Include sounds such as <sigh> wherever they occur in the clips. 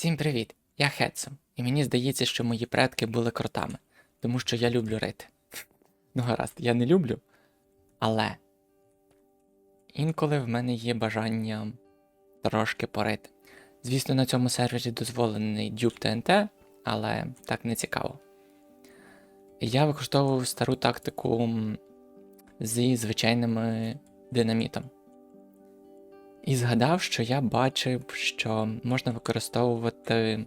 Всім привіт! Я Хедсон, і мені здається, що мої предки були кротами, тому що я люблю рити. <laughs> Ну гаразд, я не люблю, але інколи в мене є бажання трошки порити. Звісно, на цьому сервері дозволений дюб ТНТ, але так не цікаво. Я використовував стару тактику зі звичайними динамітом. І згадав, що я бачив, що можна використовувати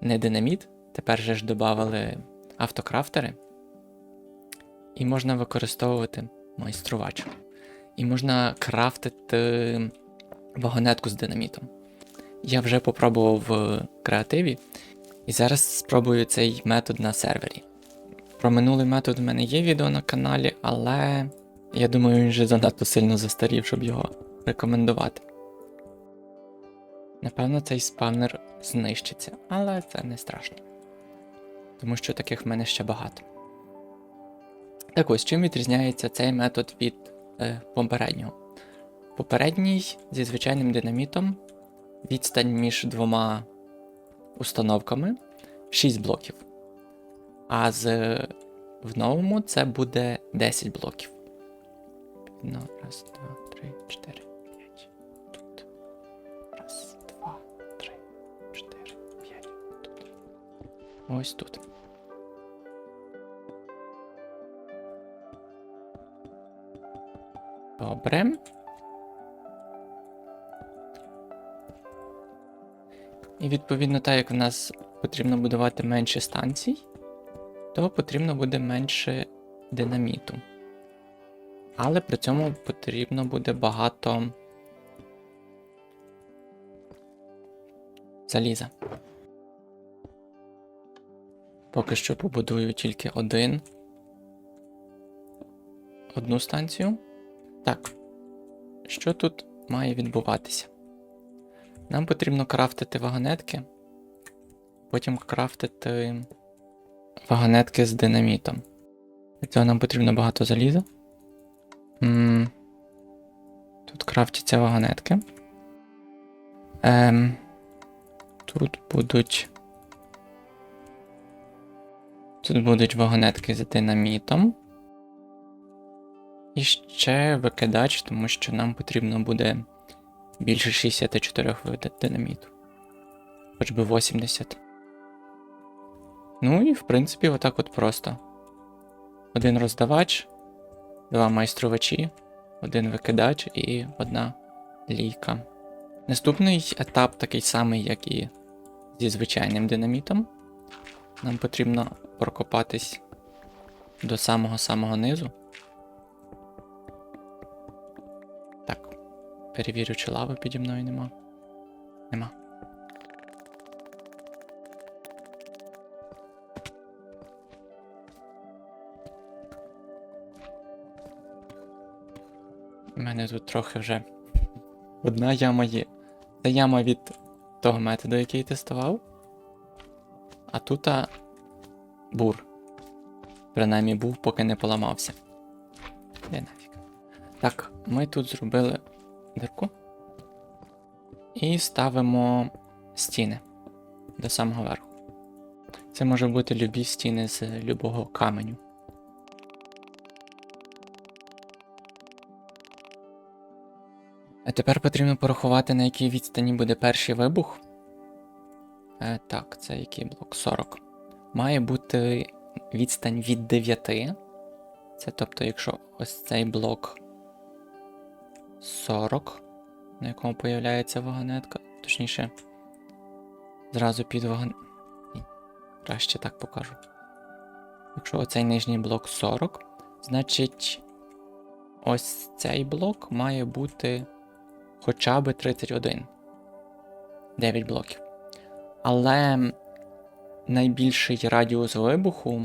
не динаміт, тепер же ж додали автокрафтери, і можна використовувати майструвач. І можна крафтити вагонетку з динамітом. Я вже попробував в креативі, і зараз спробую цей метод на сервері. Про минулий метод в мене є відео на каналі, але я думаю, він вже занадто сильно застарів, щоб його рекомендувати. Напевно, цей спавнер знищиться, але це не страшно. Тому що таких в мене ще багато. Так ось, чим відрізняється цей метод від е, попереднього? Попередній зі звичайним динамітом відстань між двома установками 6 блоків. А з е, в новому це буде 10 блоків. 1, 2, 3, 4. Ось тут. Добре. І відповідно, так як в нас потрібно будувати менше станцій, то потрібно буде менше динаміту. Але при цьому потрібно буде багато заліза. Поки що побудую тільки один. Одну станцію. Так. Що тут має відбуватися? Нам потрібно крафтити вагонетки, потім крафтити вагонетки з динамітом. Для цього нам потрібно багато заліза. М, Тут крафтяться вагонетки. Ем, тут будуть. Тут будуть вагонетки з динамітом. І ще викидач, тому що нам потрібно буде більше 64 види динаміту. Хоч би 80. Ну і в принципі, отак от просто. Один роздавач, два майструвачі, один викидач і одна лійка. Наступний етап такий самий, як і зі звичайним динамітом. Нам потрібно прокопатись до самого-самого низу. Так, перевірю, чи лави піді мною нема. Нема. У мене тут трохи вже одна яма є. Це яма від того методу, який тестував. А тут а, бур. Принаймні був, поки не поламався. Де нафіг. Так, ми тут зробили дирку. І ставимо стіни до самого верху. Це може бути любі стіни з любого каменю. А тепер потрібно порахувати, на якій відстані буде перший вибух. Е, так, це який блок? 40. Має бути відстань від 9. Це тобто, якщо ось цей блок 40, на якому появляється вагонетка, точніше, зразу під вагон. Краще так покажу. Якщо оцей нижній блок 40, значить ось цей блок має бути хоча б 31. 9 блоків. Але найбільший радіус вибуху,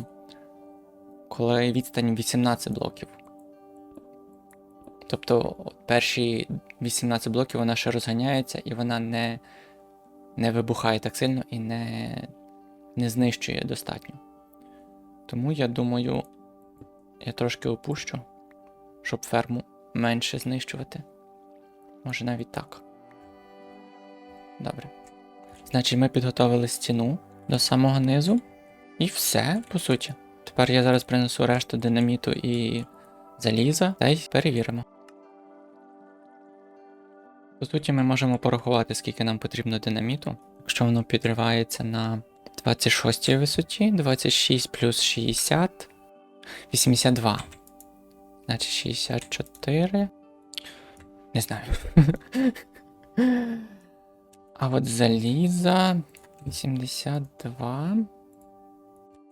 коли відстань 18 блоків. Тобто перші 18 блоків вона ще розганяється і вона не не вибухає так сильно і не, не знищує достатньо. Тому я думаю, я трошки опущу, щоб ферму менше знищувати. Може навіть так. Добре. Значить, ми підготовили стіну до самого низу. І все, по суті. Тепер я зараз принесу решту динаміту і заліза та й перевіримо. По суті, ми можемо порахувати, скільки нам потрібно динаміту. Якщо воно підривається на 26 висоті, 26 плюс 60, 82. Значить 64. Не знаю. <laughs> А от заліза 82.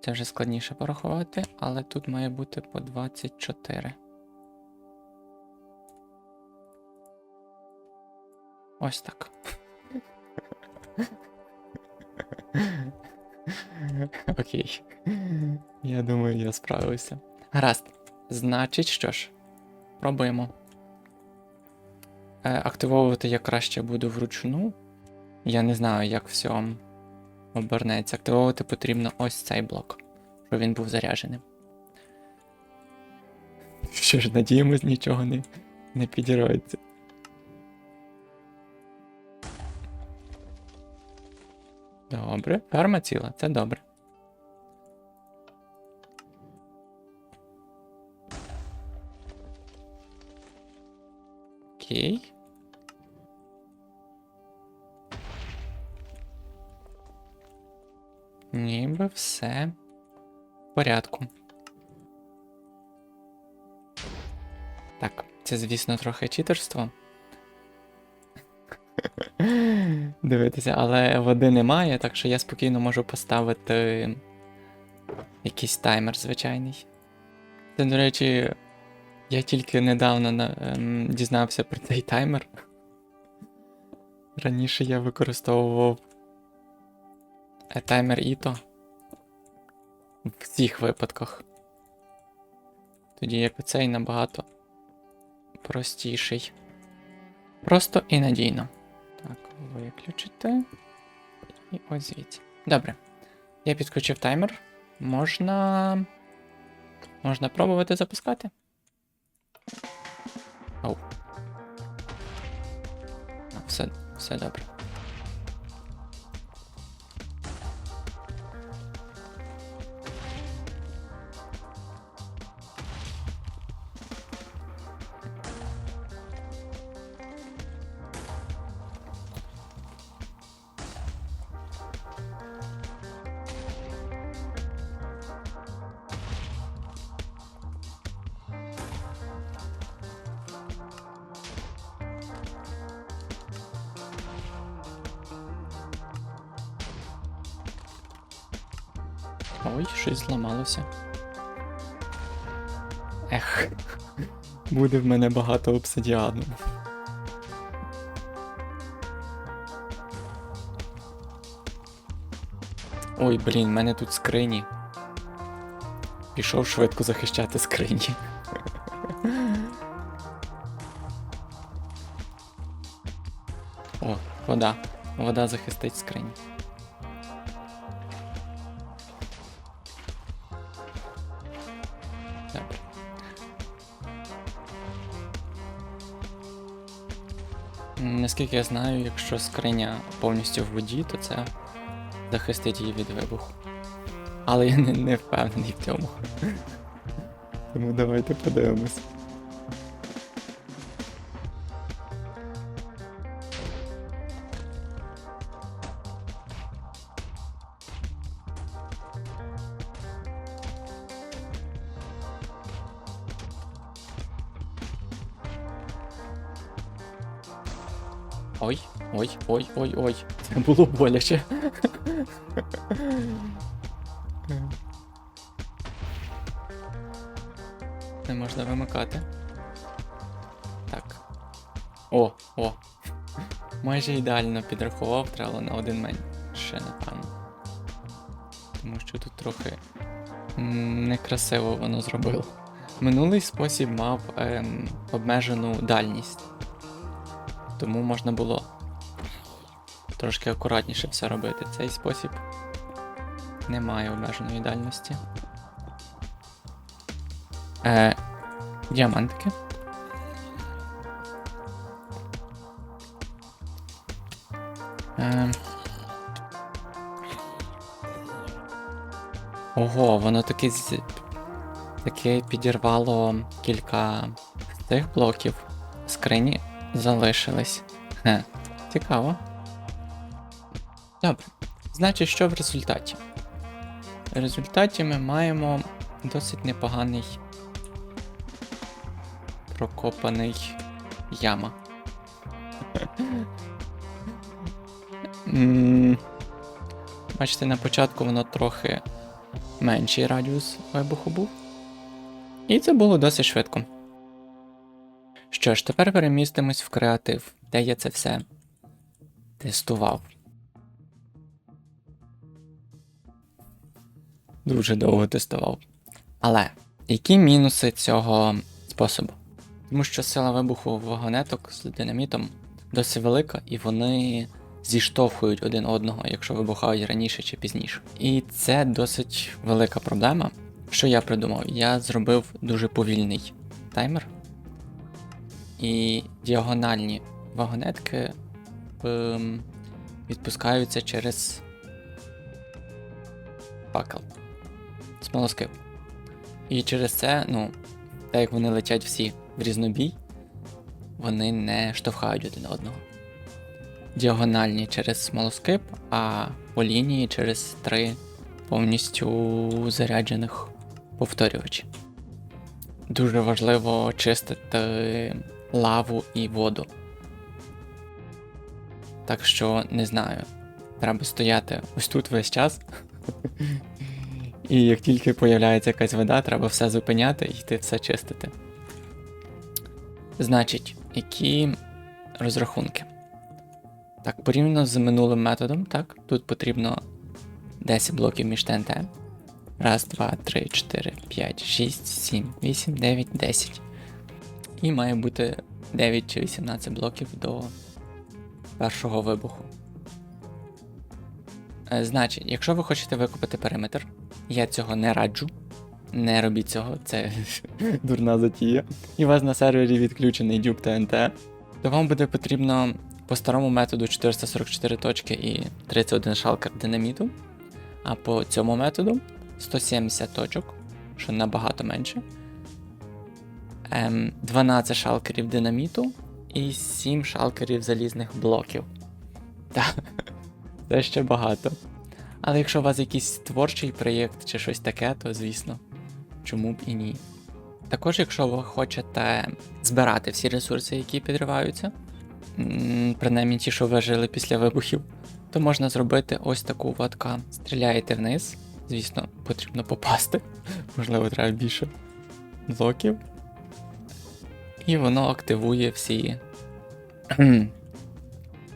Це вже складніше порахувати, але тут має бути по 24. Ось так. <laughs> Окей. Я думаю, я справився. Гаразд. Значить, що ж, пробуємо. Е, активовувати я краще буду вручну. Я не знаю, як все обернеться. Активовувати потрібно ось цей блок, щоб він був зарядженим. Що ж, надіємось, нічого не, не підірветься. Добре, ферма ціла, це добре. Окей. Ніби все в порядку. Так, це, звісно, трохи читерство. <laughs> Дивитися, але води немає, так що я спокійно можу поставити якийсь таймер звичайний. Це, до речі, я тільки недавно ем, дізнався про цей таймер. <laughs> Раніше я використовував таймер Іто в всіх випадках. Тоді як оцей набагато простіший. Просто і надійно. Так, виключити. І ось звідси. Добре. Я підключив таймер. Можна. Можна пробувати запускати. Оу. Все, все добре. Ой, щось зламалося. Ех, буде в мене багато обсидіану. Ой, блін, в мене тут скрині. Пішов швидко захищати скрині. О, вода. Вода захистить скрині. Наскільки я знаю, якщо скриня повністю в воді, то це захистить її від вибуху. Але я не, не впевнений в цьому. Тому давайте подивимось. Ой, ой, ой, ой, ой. Це було боляче. Не можна вимикати. Так. О, о. Майже ідеально підрахував, треба на один менше, напевно. Тому що тут трохи некрасиво воно зробило. Минулий спосіб мав ем, обмежену дальність тому можна було трошки акуратніше все робити. Цей спосіб не має обмеженої дальності. Е, Діамантики. Е, Ого, воно таки таки підірвало кілька цих блоків скрині залишились. Хе, цікаво. Добре. Значить, що в результаті? В результаті ми маємо досить непоганий прокопаний яма. Бачите, на початку воно трохи менший радіус вибуху був. І це було досить швидко. Що ж, тепер перемістимось в креатив, де я це все тестував. Дуже довго тестував. Але які мінуси цього способу? Тому що сила вибуху вагонеток з динамітом досить велика, і вони зіштовхують один одного, якщо вибухають раніше чи пізніше. І це досить велика проблема. Що я придумав? Я зробив дуже повільний таймер, і діагональні вагонетки ем, відпускаються через факел. Смолоскип. І через це, ну, так як вони летять всі в різнобій, вони не штовхають один одного. Діагональні через смолоскип, а по лінії через три повністю заряджених повторювачі. Дуже важливо чистити лаву і воду. Так що не знаю. Треба стояти ось тут весь час. І як тільки появляється якась вода, треба все зупиняти і йти все чистити. Значить, які розрахунки? Так, порівняно з минулим методом, так, тут потрібно 10 блоків між ТНТ. Раз, два, три, чотири, п'ять, шість, сім, вісім, дев'ять, десять. І має бути 9 чи 18 блоків до першого вибуху. Е, Значить, якщо ви хочете викупити периметр, я цього не раджу. Не робіть цього, це <laughs> дурна затія. І у вас на сервері відключений дюб ТНТ, то вам буде потрібно по старому методу 444 точки і 31 шалкер динаміту. А по цьому методу 170 точок, що набагато менше. Ем, 12 шалкерів динаміту і 7 шалкерів залізних блоків. Так, <laughs> це ще багато. Але якщо у вас якийсь творчий проєкт чи щось таке, то звісно, чому б і ні. Також, якщо ви хочете збирати всі ресурси, які підриваються, принаймні ті, що вижили після вибухів, то можна зробити ось таку ватка. Стріляєте вниз, звісно, потрібно попасти, <laughs> можливо, треба більше блоків. І воно активує всі.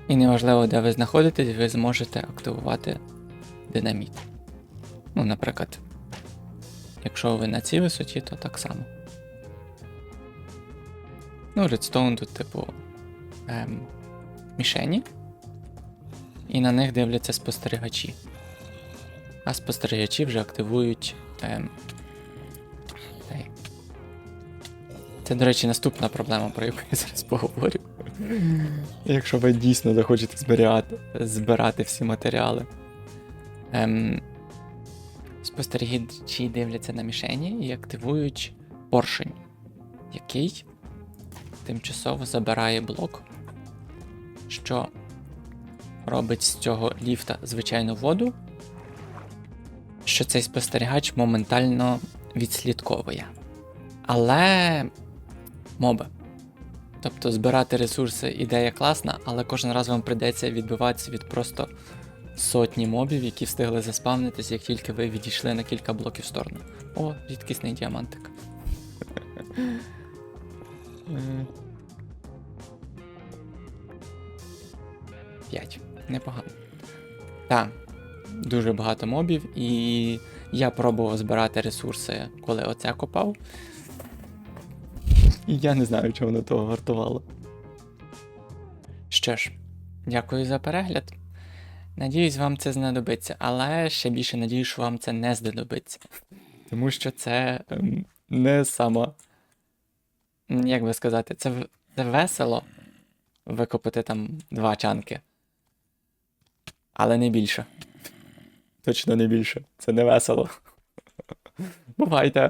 І неважливо, де ви знаходитесь, ви зможете активувати динаміт. Ну, наприклад, якщо ви на цій висоті, то так само. Ну, Redstone тут, типу, ем, мішені. І на них дивляться спостерігачі. А спостерігачі вже активують. Ем, Це, до речі, наступна проблема, про яку я зараз поговорю. Якщо ви дійсно захочете збирати, збирати всі матеріали. Ем, спостерігачі дивляться на мішені і активують поршень, який тимчасово забирає блок, що робить з цього ліфта звичайну воду, що цей спостерігач моментально відслідковує. Але моби. Тобто збирати ресурси ідея класна, але кожен раз вам прийдеться відбиватися від просто сотні мобів, які встигли заспавнитись, як тільки ви відійшли на кілька блоків в сторону. О, рідкісний діамантик. П'ять. Непогано. Так, дуже багато мобів, і я пробував збирати ресурси, коли оце копав. І я не знаю, чого воно того вартувало. Що ж, дякую за перегляд. Надіюсь, вам це знадобиться, але ще більше надію, що вам це не знадобиться. Тому що це ем, не сама. Як би сказати, це, це весело викопати там два чанки. Але не більше. Точно не більше. Це не весело. <laughs> Бувайте.